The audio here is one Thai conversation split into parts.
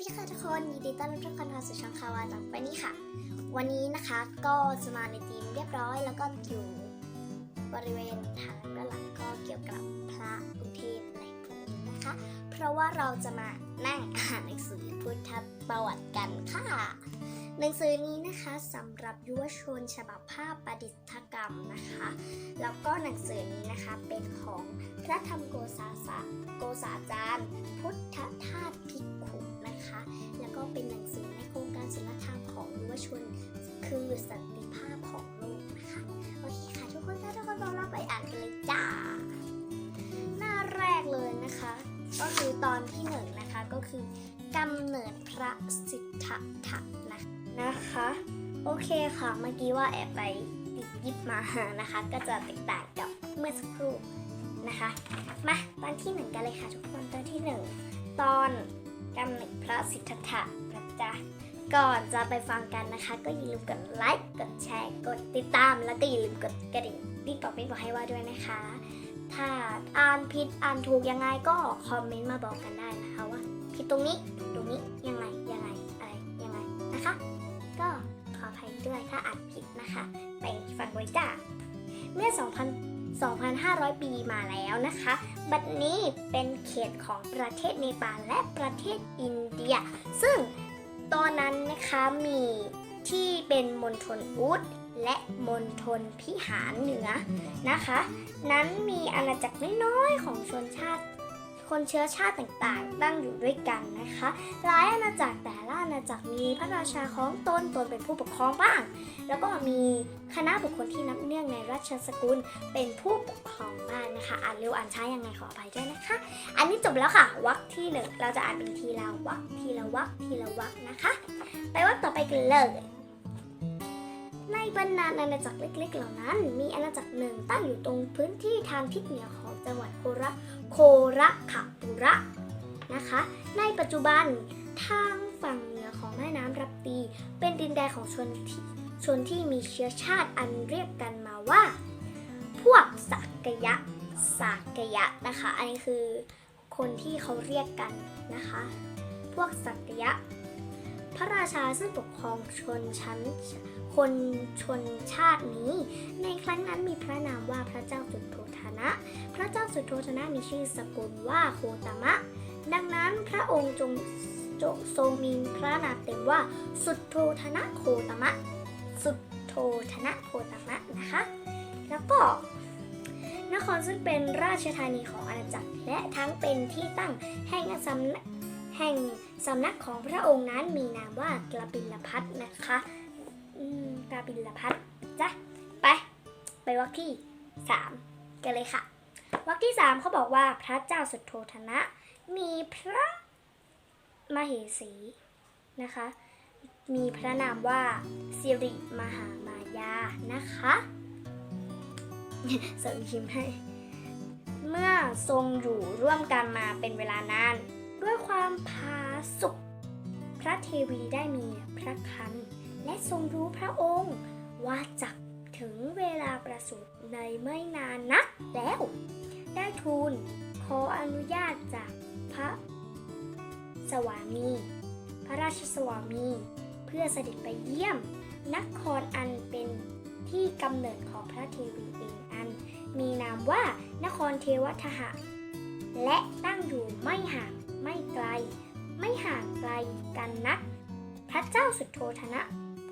ดีค่ะทุกคนยินดีต้อนรับทุกคนเข้าสู่ช่องคาวาต่อไปนี้ค่ะ วันนี้นะคะก็จะมาในทีมเรียบร้อย แล้วก็อยู่บริเวณทางด้านหลังก็เกี่ยวกับพระอุเทศอะไรพวกนี้นะคะ เพราะว่าเราจะมานั่งอ่านหนังสือพุทธประวัติกันค่ะ หนังสือนี้นะคะสำหรับยุวชนฉบับภาพประดิษฐกรรมนะคะ แล้วก็หนังสือนี้นะคะเป็นของพระธรรมโกษาสะโกษาจารย์ พุทธทาสภิก นะคะ แล้วก็เป็นหนังสือในโครงการศิลธรรมของยุวชน คือสันติภาพของโลกนะคะโอเคค่ะทุกคนถ้าทุกคนพร้อมแล้วไปอ่านกันเลยจ้า หน้าแรกเลยนะคะ ก็คือตอนที่หนึ่งนะคะก็คือกำเนิดพระสิทธัตถะนะนะคะ โอเคค่ะเมื่อกี้ว่าแอบไปติดยิบมานะคะ ก็จะแตกต่างกับเมื่อสักครู่นะคะ มาตอนที่หนึ่งกันเลยค่ะทุกคนตอนที่หนึ่งตอน กำเนิดพระสิทธัตถะนะจ๊ะก่อนจะไปฟังกันนะคะ ก็อย่าลืมกดไลค์กดแชร์กดติดตาม แล้วก็อย่าลืมกดกระดิ่งติ๊กบอกไม่บอกให้ว่าด้วยนะคะ ถ้าอ่านผิดอ่านถูกยังไงก็คอมเมนต์มาบอกกันได้นะคะว่าผิดตรงนี้ตรงนี้ยังไงยังไงอะไรยังไงนะคะ ก็ขออภัยด้วยถ้าอ่านผิดนะคะ ไปฟังไว้จ้าเมื่อ 2,000 2,500 ปีมาแล้วนะคะ บัดนี้เป็นเขตของประเทศเนปาลและประเทศอินเดีย ซึ่งตอนนั้นนะคะมีที่เป็นมณฑลอุดและมณฑลพิหารเหนือนะคะ นั้นมีอาณาจักรน้อยๆของชนชาติ คนเชื้อชาติต่างๆ ตั้งอยู่ด้วยกันนะคะ หลายอาณาจักรแต่ละอาณาจักรมีพระราชาของตนตนเป็นผู้ปกครองบ้าง แล้วก็มีคณะบุคคลที่นับเนื่องในราชสกุลเป็นผู้ปกครองบ้างนะคะ อ่านเร็วอ่านช้ายังไงขออภัยด้วยนะคะ อันนี้จบแล้วค่ะวรรคที่หนึ่งเราจะอ่านเป็นทีละวรรคทีละวรรคทีละวรรคนะคะ ไปวรรคต่อไปกันเลยในบรรดาอาณาจักรเล็กๆ เหล่านั้น มีอาณาจักรหนึ่งตั้งอยู่ตรงพื้นที่ทางทิศเหนือของจังหวัดโคระ โคระขปุระนะคะ ในปัจจุบันทางฝั่งเหนือของแม่น้ำรับตีเป็นดินแดนของชนที่ชนที่มีเชื้อชาติอันเรียกกันมาว่า พวกสักยะสักยะนะคะ อันนี้คือคนที่เขาเรียกกันนะคะ พวกสักยะ พระราชาซึ่งปกครองชนชั้นคนชนชาตินี้ ในครั้งนั้นมีพระนามว่าพระเจ้าสุโธธ นะ พระเจ้าสุโธธนะมีชื่อสกุลว่าโคตมะ ดังนั้นพระองค์จงจงทรงมีพระนามเต็มว่าสุโธธนะโคตมะ สุโธธนะโคตมะนะคะ แล้วก็นครซึ่งเป็นราชธานีของอาณาจักร และทั้งเป็นที่ตั้งแห่งสำนักแห่งสำนักของพระองค์นั้นมีนามว่ากระบิลพัทนะคะกระบิลพัทจ้ะไป ไปวรรคที่สาม กันเลยค่ะวรรคที่สามเขาบอกว่าพระเจ้าสุโธธนะ มีพระมเหสีนะคะ มีพระนามว่าสิริมหามายานะคะเสริมยิ้มให้ เมื่อทรงอยู่ร่วมกันมาเป็นเวลานาน ด้วยความผาสุกพระเทวีได้มีพระคัน และทรงรู้พระองค์ว่าจัก ถึงเวลาประสูติในไม่นานนักแล้ว ได้ทูลขออนุญาตจากพระสวามี พระราชสวามี เพื่อเสด็จไปเยี่ยม นครอันเป็นที่กำเนิดของพระเทวีเองอัน มีนามว่านครเทวทหะ และตั้งอยู่ไม่ห่างไม่ไกล ไม่ห่างไกลกันนัก พระเจ้าสุโธธนะ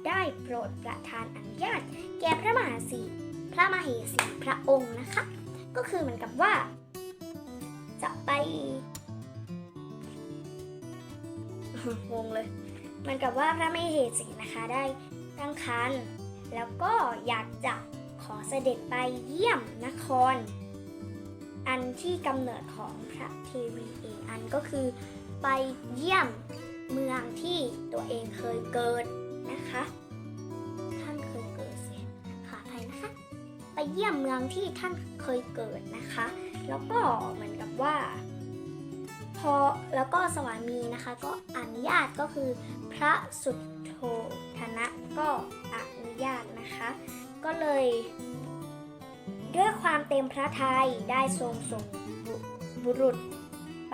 ได้โปรดประทานอนุญาต แก่พระมหาสีพระมเหสีพระองค์นะคะ ก็คือเหมือนกับว่า จะไปงงเลยเหมือนกับว่าพระมเหสีนะคะได้ตั้งครรภ์แล้วก็อยากจะขอเสด็จไปเยี่ยมนคร อันที่กำเนิดของพระเทวีเองอันก็คือไปเยี่ยมเมืองที่ตัวเองเคยเกิด นะคะ ท่านเคยเกิดเสียขอภัยนะคะ ไปเยี่ยมเมืองที่ท่านเคยเกิดนะคะ แล้วก็เหมือนกับว่า พอแล้วก็สวามีนะคะ ก็อนุญาตก็คือพระสุทโธธนะก็อนุญาตนะคะ ก็เลย ด้วยความเต็มพระทัยได้ทรงส่งบุรุษ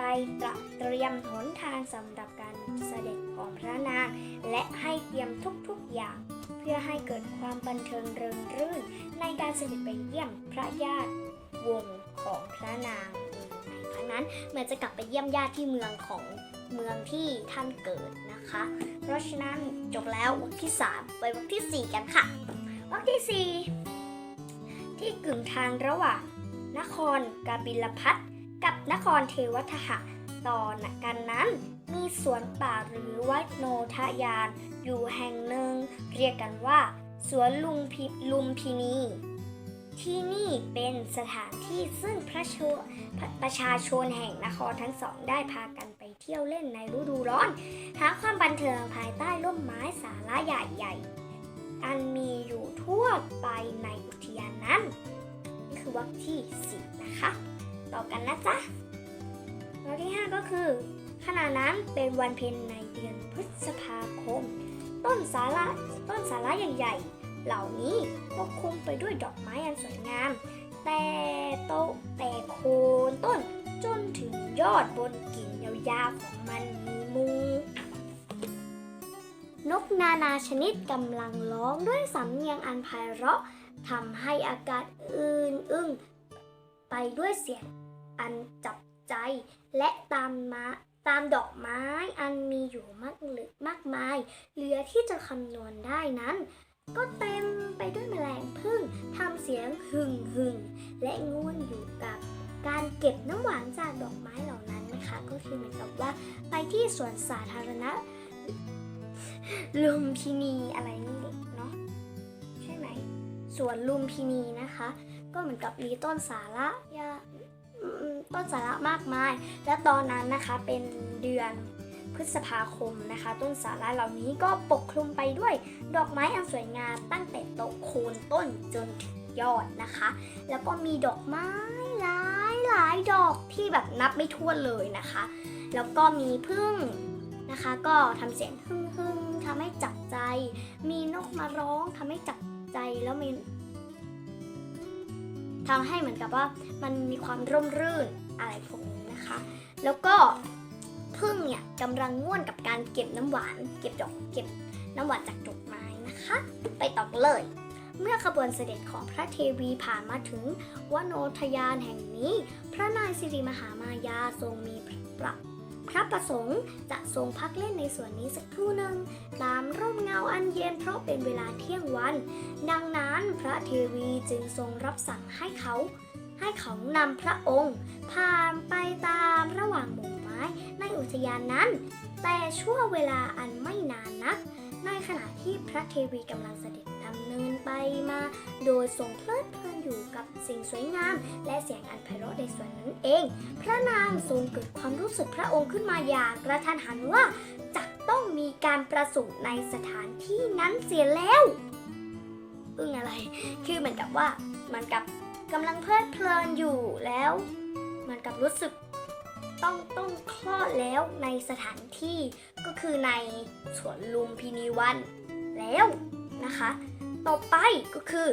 ไปตระเตรียมหนทางสำหรับการเสด็จของพระนาง และให้เตรียมทุกๆอย่าง เพื่อให้เกิดความบันเทิงเริงรื่น ในการเสด็จไปเยี่ยมพระญาติวงของพระนางในครั้งนั้นเหมือนจะกลับไปเยี่ยมญาติที่เมืองของเมืองที่ท่านเกิดนะคะ เพราะฉะนั้นจบแล้ววรรคที่ 3 ไปวรรคทีสี่4 กันค่ะวรรคทีสี่ 4 ที่กึ่งทางระหว่างนครกาบิลพัท กับนครเทวทหะตอนกันนั้น มีสวนป่าหรือวัดโนทยาน อยู่แห่งหนึ่ง เรียกกันว่า สวนลุมพิลุมพินี ที่นี่เป็นสถานที่ซึ่งพระชประชาชนแห่งนครทั้งสองได้พากันไปเที่ยวเล่นในฤดูร้อน หาความบันเทิงภายใต้ร่มไม้สาระใหญ่ๆ อันมีอยู่ทั่วไปในอุทยานนั้นนี่คือวรรคที่สินะคะ ต่อกันนะจ๊ะวรรคที่ห้าก็คือ ขณะนั้นเป็นวันเพ็ญในเดือนพฤษภาคม ต้นสาระต้นสาระใหญ่ๆ เหล่านี้ปกคลุมไปด้วยดอกไม้อันสวยงาม แต่โตแต่โคนต้นจนถึงยอดบนกิ่งยาวๆของมันมีมูนกนานาชนิดกำลังร้องด้วยสำเนียงอันไพเราะทำให้อากาศอื่นอึ้งไปด้วยเสียง อันจับใจ และตามมาตามดอกไม้อันมีอยู่มากหลือมากมาย เหลือที่จะคำนวณได้นั้น ก็เต็มไปด้วยแมลงพึ่งทำเสียงหึ่งหึ่งและง่วนอยู่กับการเก็บน้ำหวานจากดอกไม้เหล่านั้นนะคะ ก็คือเหมือนกับว่าไปที่สวนสาธารณะลุมพินีอะไรนี่เนาะใช่ไหมสวนลุมพินีนะคะ ก็เหมือนกับมีต้นสาระยา ต้นสาระมากมาย และตอนนั้นนะคะเป็นเดือนพฤษภาคมนะคะ ต้นสาระเหล่านี้ก็ปกคลุมไปด้วยดอกไม้อันสวยงามตั้งแต่โตะโคนต้นจนถึงยอดนะคะ แล้วก็มีดอกไม้หลายหลายดอกที่แบบนับไม่ถ้วนเลยนะคะ แล้วก็มีพึ่งนะคะ ก็ทำเสียงฮึ่งฮึ่งๆทำให้จับใจ มีนกมาร้องทำให้จับใจแล้วมี ทำให้เหมือนกับว่ามันมีความร่มรื่นอะไรพวกนี้นะคะ แล้วก็พึ่งเนี่ยกำลังง่วนกับการเก็บน้ำหวาน เก็บดอกเก็บน้ำหวานจากดอกไม้นะคะ ไปต่อเลย เมื่อขบวนเสด็จของพระเทวีผ่านมาถึงวโนทยานแห่งนี้ พระนายสิริมหามายาทรงมีพระ พระประสงค์จะทรงพักเล่นในสวนนี้สักครู่หนึ่งตามร่มเงาอันเย็นเพราะเป็นเวลาเที่ยงวัน ดังนั้นพระเทวีจึงทรงรับสั่งให้เขา ให้เขานำพระองค์ผ่านไปตามระหว่างหมู่ไม้ในอุทยานนั้น แต่ชั่วเวลาอันไม่นานนัก ในขณะที่พระเทวีกำลังเสด็จ ไปมา โดยทรงเพลิดเพลินอยู่กับสิ่งสวยงาม และเสียงอันไพเราะในส่วนนั้นเอง พระนางทรงเกิดความรู้สึกพระองค์ขึ้นมาอย่างกระทันหันว่าจะต้องมีการประสูติในสถานที่นั้นเสียแล้วอึ้งอะไร คือเหมือนกับว่ามือนกับกำลังเพลิดเพลินอยู่แล้วมือนกับรู้สึกต้องต้องคลอดแล้วในสถานที่ก็คือในสวนลุมพินีวันแล้วนะคะ ต่อไปก็คือ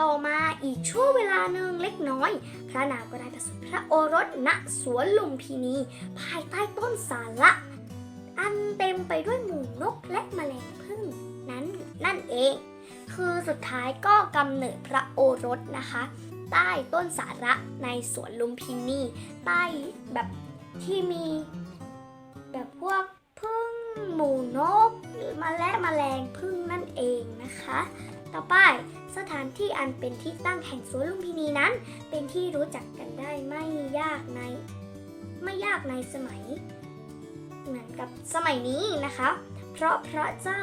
ต่อมาอีกช่วงเวลาหนึ่งเล็กน้อย พระนางก็ได้ประสูติพระโอรสณสวนลุมพินี ภายใต้ต้นสาระอันเต็มไปด้วยหมู่นกและแมลงพึ่งนั้นนั่นเอง คือสุดท้ายก็กำเนิดพระโอรสนะคะ ใต้ต้นสาระในสวนลุมพินีใต้แบบที่มี แบบพวกพึ่งหมูนกมาและแมลงพึ่ง เองนะคะ ต่อไปสถานที่อันเป็นที่ตั้งแห่งสวนลุมพินีนั้น เป็นที่รู้จักกันได้ไม่ยากในไม่ยากในสมัย เหมือนกับสมัยนี้นะคะ เพราะพระเจ้า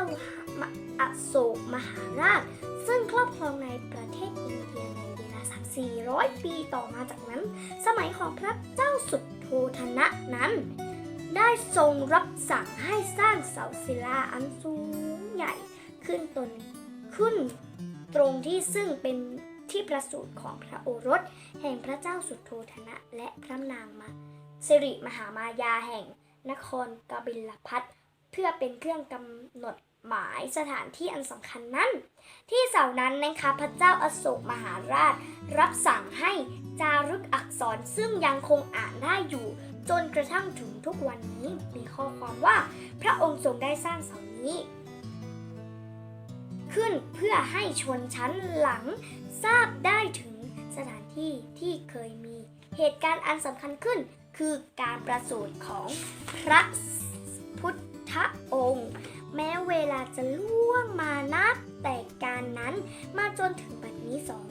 อโศกมหาราช ซึ่งครอบครองในประเทศอินเดียในเวลา3-400 ปีต่อมาจากนั้น สมัยของพระเจ้าสุดโทธนะนั้น ได้ทรงรับสั่งให้สร้างเสาศิลาอันสูงใหญ่ ขึ้นตนขึ้นตรงที่ซึ่งเป็นที่ประสูติของพระโอรส แห่งพระเจ้าสุดโทธนะ และพระนางมาสิริมหามายาแห่งนครกบิลพัทเพื่อเป็นเครื่องกำหนดหมายสถานที่อันสำคัญนั้น ที่เสานั้นนะคะพระเจ้าอโศกมหาราช รับสั่งให้จารึกอักษรซึ่งยังคงอ่านได้อยู่ จนกระทั่งถึงทุกวันนี้มีข้อความว่า พระองค์ทรงได้สร้างเสานี้ ขึ้นเพื่อให้ชนชั้นหลังทราบได้ถึงสถานที่ที่เคยมี เหตุการณ์อันสำคัญขึ้นคือการประสูติของพระพุทธองค์ แม้เวลาจะล่วงมานับแต่การนั้นมาจนถึงบัดนี้สอง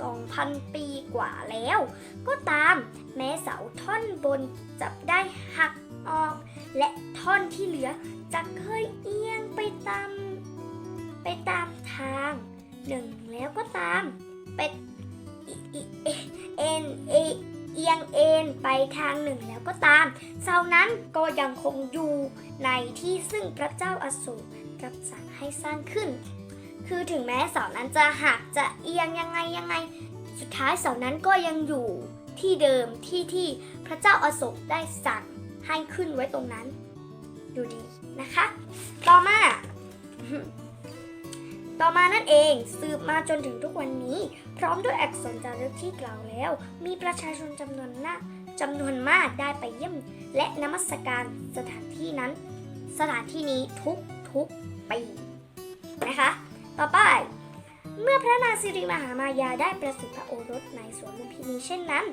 สองพันปีกว่าแล้ว ก็ตามแม้เสาท่อนบนจะได้หักออก และท่อนที่เหลือจะเคยเอียงไปตาม ไปตามทางหนึ่งแล้วก็ตามเป็นอิอิเอ็นเอเอียงเอ็นไปทางหนึ่งแล้วก็ตามเสานั้นก็ยังคงอยู่ในที่ซึ่งพระเจ้าอสูรรับสั่งให้สร้างขึ้น คือถึงแม้เสานั้นจะหักจะเอียงยังไงยังไง สุดท้ายเสานั้นก็ยังอยู่ที่เดิมที่ที่พระเจ้าอาโศกได้สั่งให้ขึ้นไว้ตรงนั้น อยู่ดีนะคะ ต่อมา ต่อมานั่นเองสืบมาจนถึงทุกวันนี้ พร้อมด้วยอักษรจารึกที่กล่าวแล้ว มีประชาชนจำนวนมากจำนวนมากได้ไปเยี่ยม และนมัสการสถานที่นั้น สถานที่นี้ทุกทุกปีนะคะ ต่อไป เมื่อพระนางสิริมหามายาได้ประสูติพระโอรสในสวนลุมพินีเช่นนั้น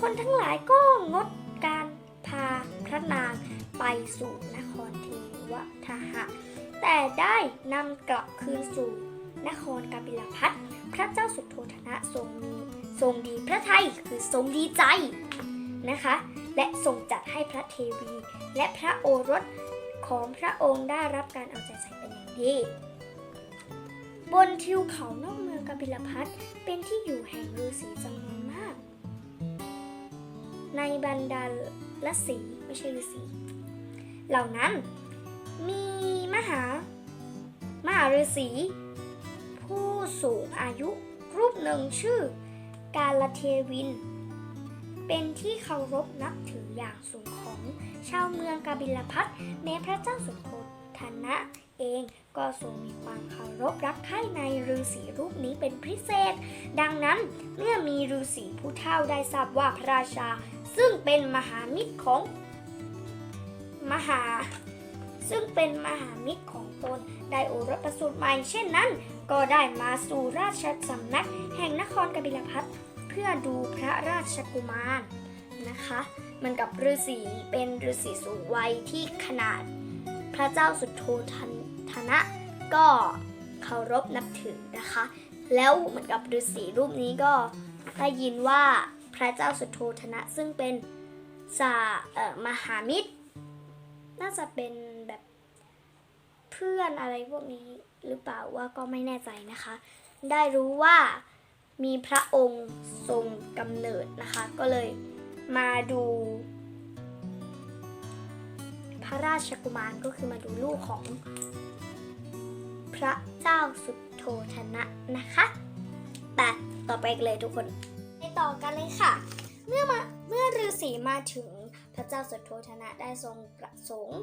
คนทั้งหลายก็งดการพาพระนางไปสู่นครเทวทหะแต่ได้นำกลับคืนสู่ นครกาบิลพัทพระเจ้าสุโธธนะทรงมีทรงดีพระไทยคือทรงดีใจนะคะ และทรงจัดให้พระเทวี และพระโอรสของพระองค์ได้รับการเอาใจใส่เป็นอย่างดีบนทิวเขานอกเมืองกบิลพัทเป็นที่อยู่แห่งฤาษีจำนวนมาก ในบรรดาลสีไม่ใช่ฤาษีเหล่านั้นมีมหามหาฤาษี สูงอายุรูปหนึ่งชื่อ กาลเทวิน เป็นที่เคารพนับถืออย่างสูงของชาวเมืองกาบิลพัทแม้พระเจ้าสุโธธนะ เองก็ทรงมีความเคารพรักใคร่ในฤาษีรูปนี้เป็นพิเศษ ดังนั้นเมื่อมีฤาษีผู้เฒ่าได้ทราบว่าพระราชา ซึ่งเป็นมหามิตรของมหา ซึ่งเป็นมหามิตรของตนได้โอรสประสูติใหม่เช่นนั้น ก็ได้มาสู่ราชสำนักแห่งนครกบิลพัทเพื่อดูพระราชกุมารนะคะเหมันกับฤาษีเป็นฤาษีสูงวัยที่ขนาด พระเจ้าสุโธทนทนะก็เคารพนับถือนะคะ แล้วเหมือนกับฤาษีรูปนี้ก็ได้ยินว่าพระเจ้าสุโธทนะซึ่งเป็นสามหามิตร น่าจะเป็น เพื่อนอะไรพวกนี้หรือเปล่าว่าก็ไม่แน่ใจนะคะ ได้รู้ว่ามีพระองค์ทรงกำเนิดนะคะ ก็เลยมาดู พระราชกุมารก็คือมาดูลูกของ พระเจ้าสุโธทนะนะคะแต่ต่อไปกันเลยทุกคน ไปต่อกันเลยค่ะ เมื่อมาเมื่อฤาษีมาถึง พระเจ้าสุโธทนะได้ทรงประสงค์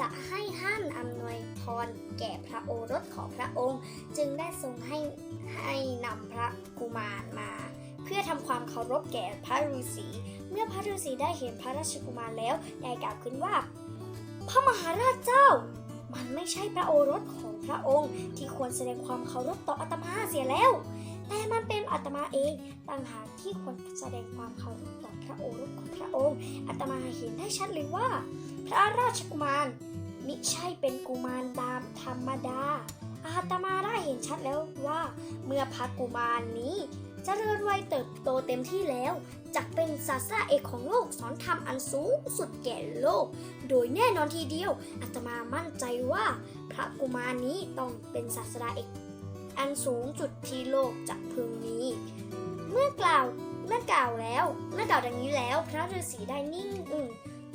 จะให้ท่านอำนวยพรแก่พระโอรสของพระองค์ จึงได้ทรงให้ให้นำพระกุมารมา เพื่อทำความเคารพแก่พระฤาษีเมื่อพระฤาษีได้เห็นพระราชกุมารแล้วได้กล่าวขึ้นว่า พระมหาราชเจ้า มันไม่ใช่พระโอรสของพระองค์ ที่ควรแสดงความเคารพต่ออาตมาเสียแล้ว แต่มันเป็นอาตมาเองต่างหากที่ควรแสดงความเคารพต่อพระโอรสของพระองค์อาตมาเห็นได้ชัดเลยว่า พระราชกุมารมิใช่เป็นกุมารตามธรรมดา อาตมาได้เห็นชัดแล้วว่า เมื่อพระกุมารนี้จเจริญวัยเติบโตเต็มที่แล้วจะเป็นศาสนาเอกของโลกสอนธรรมอันสูงสุดแก่โลก โดยแน่นอนทีเดียวอาตมามั่นใจว่า พระกุมารนี้ต้องเป็นศาสดาเอก อันสูงจุดที่โลกจะพึงมี เมื่อกล่าวเมื่อกล่าวแล้วเมื่อกล่าวดังนี้แล้ว พระฤาษีได้นิ่งอึ้ง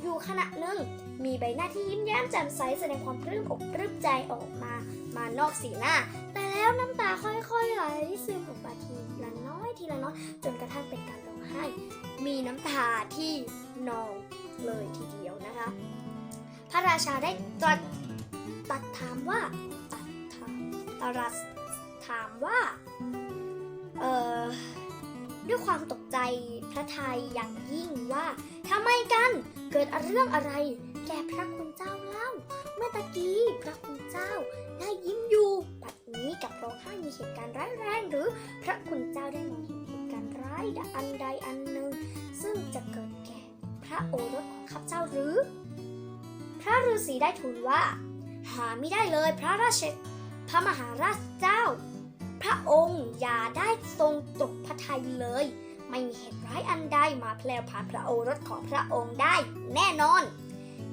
อยู่ขณะหนึ่ง มีใบหน้าที่ยิ้มแย้มแจ่มใสแสดงความปลื้มอกปลื้มใจออกมามานอกสีหน้า แต่แล้วน้ำตาค่อยๆไหลซึมออกมาทีละน้อยทีละน้อยจนกระทั่งเป็นการร้องไห้ มีน้ำตาที่นองเลยทีเดียวนะคะ พระราชาได้ตรัสตัดถามว่าตัดถามตรัส ถามว่า เออด้วยความตกใจพระทัยอย่างยิ่งว่าทำไมกันเกิดเรื่องอะไร แก่พระคุณเจ้าเล่า เมื่อตะกี้พระคุณเจ้าได้ยิ้มอยู่ปัดนี้กับร้องไห้มีเหตุการณ์ร้ายแรงหรือพระคุณเจ้าได้มองเห็นเหตุการณ์ร้ายอันใดอันหนึ่ง ซึ่งจะเกิดแก่พระโอรสของข้าพเจ้าหรือ พระฤาษีได้ทูลว่า หาไม่ได้เลยพระราชพระมหาราชเจ้า พระองค์อย่าได้ทรงตกพระทัยเลย ไม่มีเหตุร้ายอันใดมาแพลวผ่านพระโอรสของพระองค์ได้แน่นอน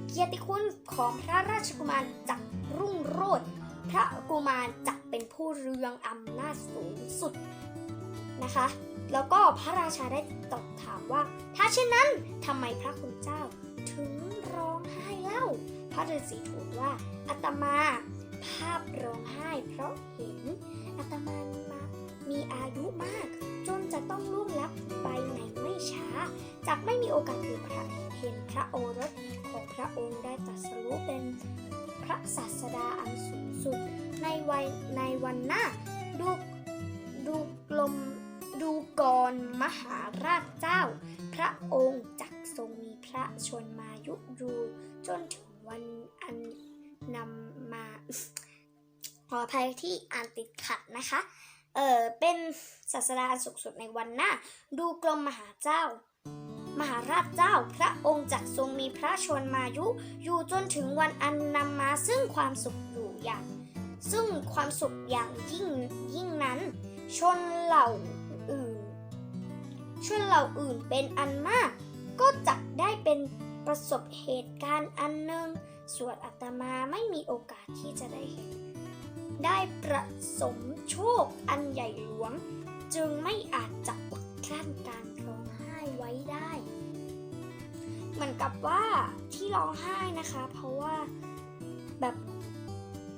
เกียรติคุณของพระราชกุมารจักรุ่งโรจน์พระกุมารจักเป็นผู้เรืองอำนาจสูงสุดนะคะ แล้วก็พระราชาได้ตอบถามว่า ถ้าเช่นนั้นทำไมพระคุณเจ้า ถึงร้องไห้เล่า พระฤาษีทูลว่าอาตมา ภาพร้องไห้เพราะเห็น อาตมามามีอายุมาก จนจะต้องล่วงลับไปในไม่ช้าจากไม่มีโอกาสเห็นพระเห็นพระโอรสของพระองค์ได้ตรัสรู้เป็นพระศาสดาอันสูงสุด ในวัยในวันหน้าดูดูกลมดูกรมหาราชเจ้า พระองค์จักทรงมีพระชนมายุยูจนถึงวันอันนำมา ขออภัยที่อ่านติดขัดนะคะ เออเป็นศาสดาสุขสุดในวันหน้า ดูกรมมหาเจ้า มหาราชเจ้า พระองค์จักทรงมีพระชนมายุ อยู่จนถึงวันอันนำมาซึ่งความสุขอยู่อย่าง ซึ่งความสุขอย่างยิ่งยิ่งนั้น ชนเหล่าอื่น ชนเหล่าอื่นเป็นอันมาก ก็จักได้เป็นประสบเหตุการณ์อันหนึ่งส่วนอาตมาไม่มีโอกาสที่จะได้เห็น ได้ประสมโชคอันใหญ่หลวง จึงไม่อาจจับอดกลั้นการร้องไห้ไว้ได้ เหมือนกับว่าที่ร้องไห้นะคะ เพราะว่าแบบ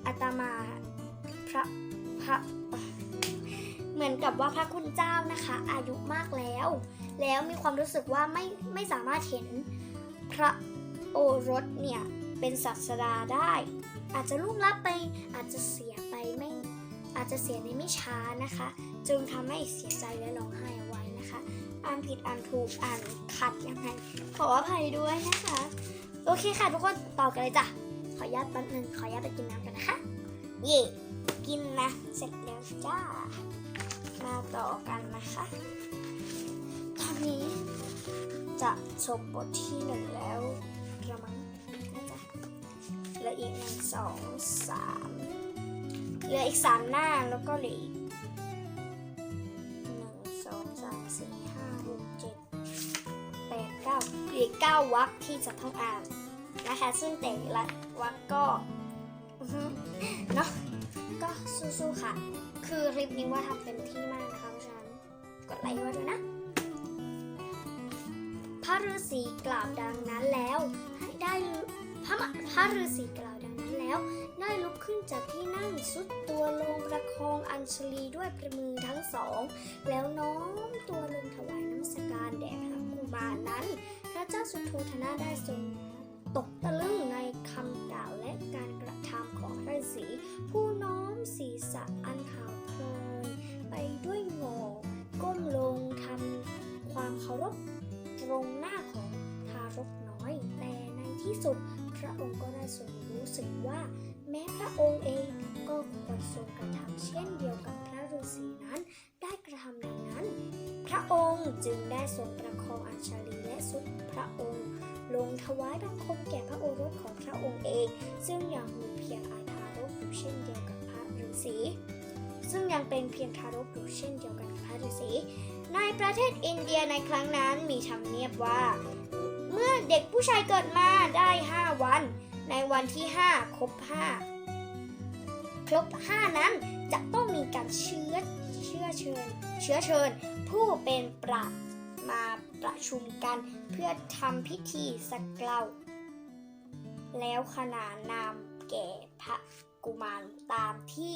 อาตมาพระพระเหมือนกับว่าพระคุณเจ้านะคะ อายุมากแล้ว แล้วมีความรู้สึกว่าไม่ไม่สามารถเห็นพระโอรสเนี่ยเป็นศาสดาได้ อาจจะล่วงลับไปอาจจะเสีย ไม่อาจจะเสียในไม่ช้านะคะ จึงทำให้เสียใจและร้องไห้เอาไว้นะคะ อ่านผิดอ่านถูกอ่านขัดยังไงขออภัยด้วยนะคะ โอเคค่ะทุกคนต่อกันเลยจ้ะขออนุญาตแป๊บนึงขออนุญาตไปกินน้ำกันนะคะเย่กินนะเสร็จแล้วจ้ามาต่อกันนะคะตอนนี้จะจบบทที่หนึ่งแล้วกระมังนะจ๊ะเหลืออีกหนึ่งสองสาม เหลืออีกสามหน้าแล้วก็เหลืออีกหนึ่งสองสามสี่ห้าหกเจ็ดแปดเก้าเหลือเก้าวรรคที่จะต้องอ่านนะคะ ซึ่งแต่ละวรรคก็เนาะก็สู้ๆค่ะ คือคลิปนี้ว่าทำเต็มที่มากนะคะเพราะฉะนั้นกดไลค์ไว้ด้วยนะพระฤาษีกล่าวดังนั้นแล้วให้ได้พระพระฤาษีกล่าวดังนั้นแล้ว ได้ลุกขึ้นจากที่นั่งสุดตัวลงประคองอัญชลีด้วยพระมือทั้งสอง แล้วน้อมตัวลงถวายน้ำสการแด่พระกุมารนั้น พระเจ้าสุโธธนะได้ทรงตกตะลึงในคำกล่าวและการกระทำของระฤาษีผู้น้อมศีรษะอันขาวโพลนไปด้วยงอก้มลงทำความเคารพตรงหน้าของทารกน้อย แต่ในที่สุดพระองค์ก็ได้ทรงรู้สึกว่า แม้พระองค์เองก็ควรทรงกระทำเช่นเดียวกับพระฤาษีนั้นได้กระทำดังนั้น พระองค์จึงได้ทรงประคองอัญชลีและสุดพระองค์ ลงถวายบังคมแก่พระโอรสของพระองค์เอง ซึ่งยังมีเพียงอาทารกอยู่เช่นเดียวกับพระฤาษีซึ่งยังเป็นเพียงทารกอยู่เช่นเดียวกันกับพระฤาษีในประเทศอินเดียในครั้งนั้นมีธรรมเนียบว่า เมื่อเด็กผู้ชายเกิดมาได้ 5 วัน ในวันที่ 5 ครบ 5 ครบ 5 นั้นจะต้องมีการเชื้อเชื้อเชิญ เชื้อเชิญ ผู้เป็นปราชญ์มาประชุมกันเพื่อทำพิธีสักเกลาแล้วขนานนามแก่พระกุมารตามที่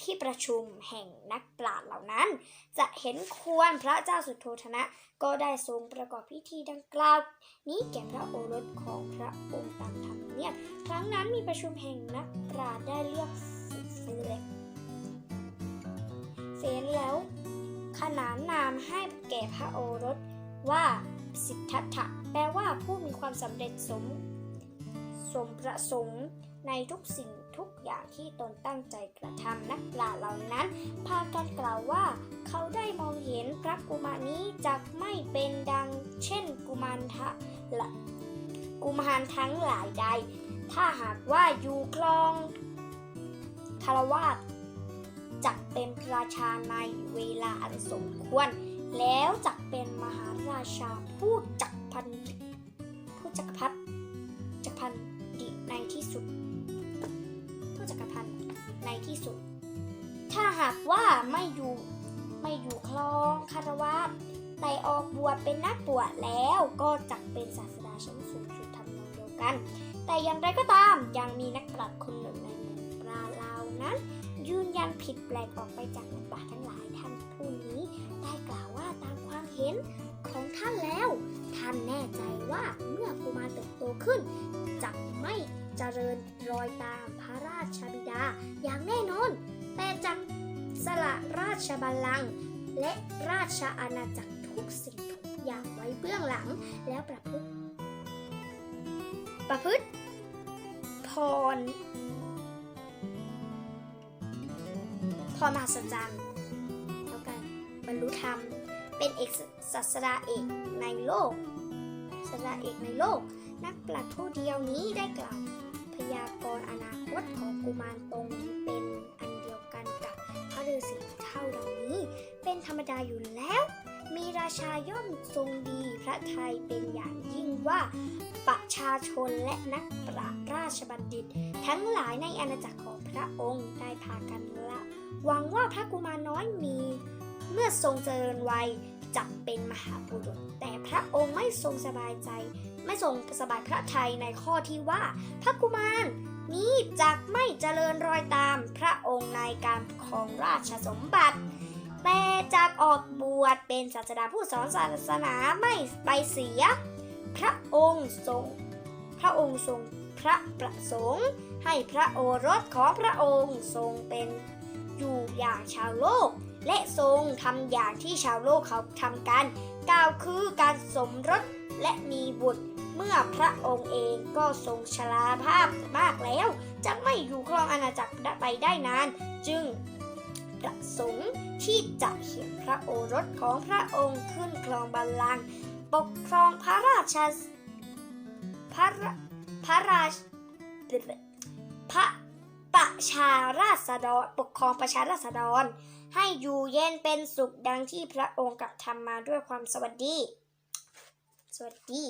ที่ประชุมแห่งนักปราชญ์เหล่านั้น จะเห็นควรพระเจ้าสุโธธนะ ก็ได้ทรงประกอบพิธีดังกล่าว นี้แก่พระโอรสของพระองค์ตามธรรม เนียครั้งนั้นมีประชุมแห่งนักปราชญ์ได้เลือกเฟรนเฟรนแล้วขนานนามให้แก่พระโอรสว่าสิทธัตถะแปลว่าผู้มีความสำเร็จสม สมประสงค์ในทุกสิ่งทุกอย่างที่ตนตั้งใจกระทำนักปราชญ์เหล่านั้น พากันกล่าวว่า เขาได้มองเห็นพระกุมารนี้จะไม่เป็นดังเช่นกุมารทะละ กุมารทั้งหลายใด ถ้าหากว่าอยู่คลองคารวาสจักเป็นราชาในเวลาอันสมควร แล้วจักเป็นมหาราชาผู้จักพันผู้จักพรรดิจักพันดิในที่สุด ผู้จักพันธ์ในที่สุด ถ้าหากว่าไม่อยู่ไม่อยู่คลองคารวาสแต่ออกบวชเป็นนักบวชแล้วก็จักเป็นศาสดาชั้นสูง กัน แต่อย่างไรก็ตามยังมีนักปราชญ์คนหนึ่งในหมู่ปราเหล่านั้น ยืนยันผิดแปลกออกไปจากนักปราชญ์ทั้งหลายท่านผู้นี้ได้กล่าวว่าตามความเห็นของท่านแล้ว ท่านแน่ใจว่าเมื่อกุมารเติบโตขึ้นจะไม่เจริญรอยตามพระราชบิดาอย่างแน่นอน แต่จังสละราชบัลลังก์และราชอาณาจักรทุกสิ่งทุกอย่างไว้เบื้องหลังแล้วประพฤติ ประพฤติ พร พรมหัศจรรย์แล้วกันบรรลุธรรม เป็นเอกศาสดาเอกในโลกศาสดาเอกในโลก นักปราชญ์ผู้เดียวนี้ได้กล่าวพยากรณ์อนาคตของกุมารตรงเป็นอันเดียวกันกับพระฤาษีเท่าดังนี้ เป็นธรรมดาอยู่แล้ว มีราชาย่อมทรงดีพระไทยเป็นอย่างยิ่งว่า ประชาชนและนักปราราชบัณฑิต ทั้งหลายในอาณาจักรของพระองค์ได้พากันละหวังว่าพระกุมารน้อยมี เมื่อทรงเจริญวัยจะเป็นมหาบุรุษ แต่พระองค์ไม่ทรงสบายใจ ไม่ทรงสบายพระทัยในข้อที่ว่า พระกุมารนี้จะไม่เจริญรอยตามพระองค์ในการครองราชสมบัติ แต่จากออกบวชเป็นศาสดาผู้สอนศาสนาไม่ไปเสีย พระองค์ทรง พระองค์ทรงพระประสงค์ ให้พระโอรสของพระองค์ทรงเป็นอยู่อย่างชาวโลก และทรงทำอย่างที่ชาวโลกเขาทำกันกล่าวคือการสมรสและมีบุตรเมื่อพระองค์เองก็ทรงชราภาพมากแล้ว จะไม่อยู่ครองอาณาจักรไปได้นาน จึง ประสงค์ที่จะเขียนพระโอรสของพระองค์ขึ้นครองบัลลังก์ปกครองพระราชาพระพระราชพระประชาราษฎรปกครองประชาราษฎร ให้อยู่เย็นเป็นสุขดังที่พระองค์กระทำมาด้วยความสวัสดี สวัสดี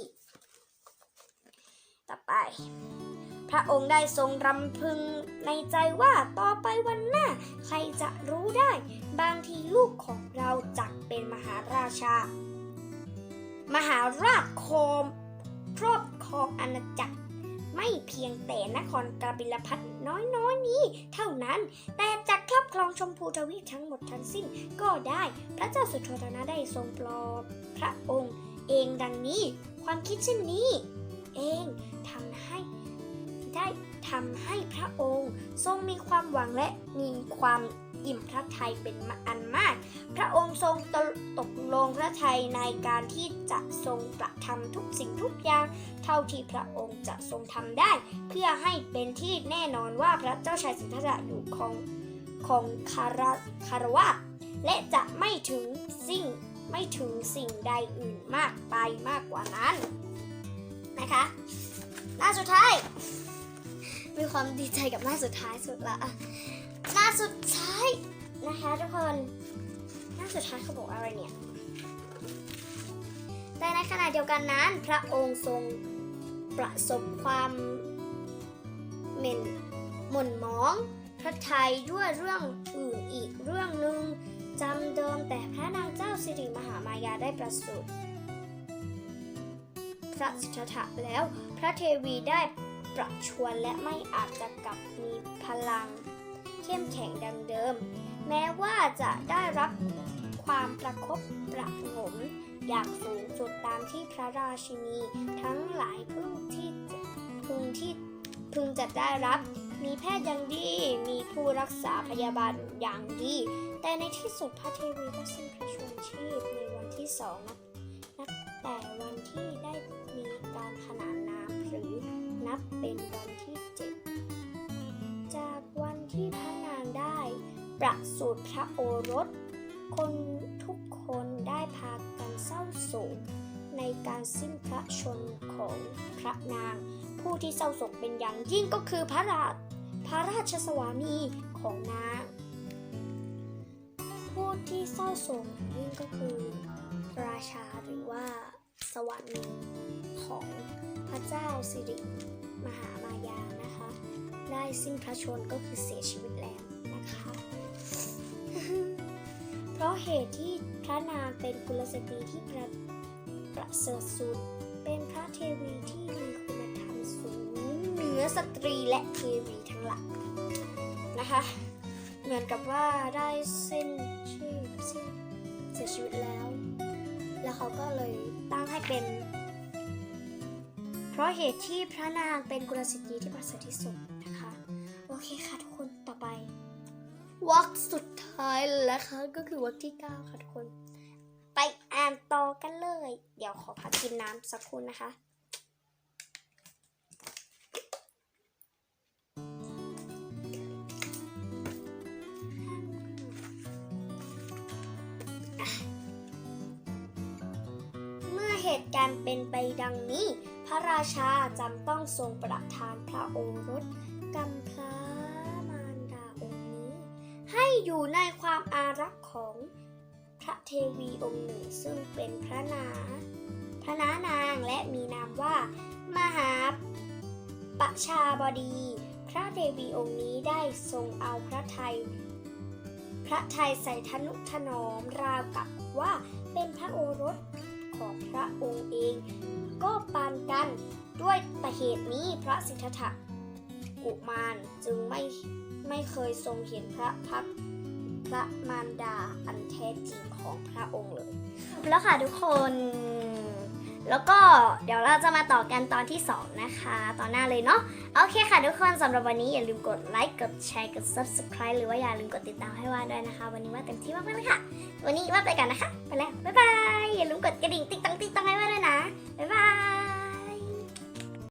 ต่อไป พระองค์ได้ทรงรำพึงในใจว่าต่อไปวันหน้า ใครจะรู้ได้ บางทีลูกของเราจักเป็นมหาราชา มหาราชโคมครอบครองอาณาจักร ไม่เพียงแต่นครกบิลพัทน้อยๆนี้ เท่านั้นแต่จะครอบครองชมพูทวีปทั้งหมดทั้งสิ้นก็ได้พระเจ้าสุโธทนะได้ทรงปลอบพระองค์ เองดังนี้ ความคิดเช่นนี้ เองทำให้ ได้ทำให้พระองค์ทรงมีความหวังและมีความอิ่มพระทัยเป็นอันมาก พระองค์ทรงตตกลงพระทัยในการที่จะทรงประทำทุกสิ่งทุกอย่าง เท่าที่พระองค์จะทรงทำได้ เพื่อให้เป็นที่แน่นอนว่าพระเจ้าชายสิทธัตถะอยู่ของของคารคารวะและจะไม่ถึงสิ่งไม่ถึงสิ่งใดอื่นมากไปมากกว่านั้นนะคะหน้าสุดท้าย มีความดีใจกับหน้าสุดท้ายสุดละหน้าสุดท้ายนะคะทุกคน หน้าสุดท้ายเขาบอกอะไรเนี่ย แต่ในขณะเดียวกันนั้น พระองค์ทรงประสบความเหม็นหม่นมอง พระทัยด้วยเรื่องอื่นอีกเรื่องหนึ่งจำเดิมแต่พระนางเจ้าสิริมหามายาได้ประสูติพระสิทธัตถะแล้วพระเทวีได้ ประชวรและไม่อาจจะกลับมีพลัง เข้มแข็งดังเดิม แม้ว่าจะได้รับความประคบประหงมอย่างสูงสุดตามที่พระราชินี ทั้งหลายพึงที่พึงที่พึงจะได้รับ มีแพทย์อย่างดีมีผู้รักษาพยาบาลอย่างดี แต่ในที่สุดพระเทวีก็สิ้นพระชนชีพในวันที่สองนับนับแต่วันที่ได้มีการขนานนามหรือ นับเป็นวันที่เจ็ดจากวันที่พระนางได้ ประสูติพระโอรส คนทุกคนได้พากันเศร้าโศกในการสิ้นพระชนของพระนาง ผู้ที่เศร้าโศกเป็นอย่างยิ่งก็คือพระราชพระราชสวามีของนาง ผู้ที่เศร้าโศกยิ่งก็คือ ราชาหรือว่าสวามีของพระเจ้าสิริ มหามายานะคะ ได้สิ้นพระชนก็คือเสียชีวิตแล้วนะคะ เพราะเหตุที่พระนางเป็นกุลสตรีที่ประประเสริฐสุด เป็นพระเทวีที่มีคุณธรรมสูงเหนือสตรีและเทวีทั้งหลายนะคะ เหมือนกับว่าได้เส้นชื่อสิ้นเสียชีวิตแล้ว แล้วเขาก็เลยตั้งให้เป็น ราะเหตุที่พระนางเป็นกุลสตรีที่ประเสริฐที่สุดนะคะ โอเคค่ะทุกคนต่อไปวักสุดท้ายแล้วค่ะก็คือวักที่ 9 ค่ะทุกคน ไปอ่านต่อกันเลย เดี๋ยวขอพักกินน้ำสักครู่นะคะเมื่อเหตุการณ์เป็นไปดังนี้ พระราชาจำต้องทรงประทานพระโอรสกำพร้ามารดาองค์นี้ ให้อยู่ในความอารักษ์ของพระเทวีองค์หนึ่งซึ่งเป็นพระนา พระนานางและมีนามว่า มหาปชาบดี พระเทวีองค์นี้ได้ทรงเอาพระไทย พระไทยใส่ทนุถนอมราวกับว่าเป็นพระโอรสของพระองค์เอง ก็ปานกัน ด้วยประเหตุนี้พระสิทธัตถะกุมารจึงไม่ไม่เคยทรงเห็นพระพักพระมารดาอันแท้จริงของพระองค์เลย แล้วค่ะทุกคน แล้วก็เดี๋ยวเราจะมาต่อกันตอนที่ 2 นะคะ ตอนหน้าเลยเนาะ โอเคค่ะทุกคนสำหรับวันนี้อย่าลืมกดไลค์ กดแชร์ กด subscribe หรือว่าอย่าลืมกดติดตามให้ว่าด้วยนะคะ วันนี้ว่าเต็มที่มากๆเลยค่ะ วันนี้ว่าไปกันนะคะ ไปแล้ว บ๊ายบาย อย่าลืมกดกระดิ่งติ๊งตังติ๊งตังให้ว่าด้วยนะ 拜拜。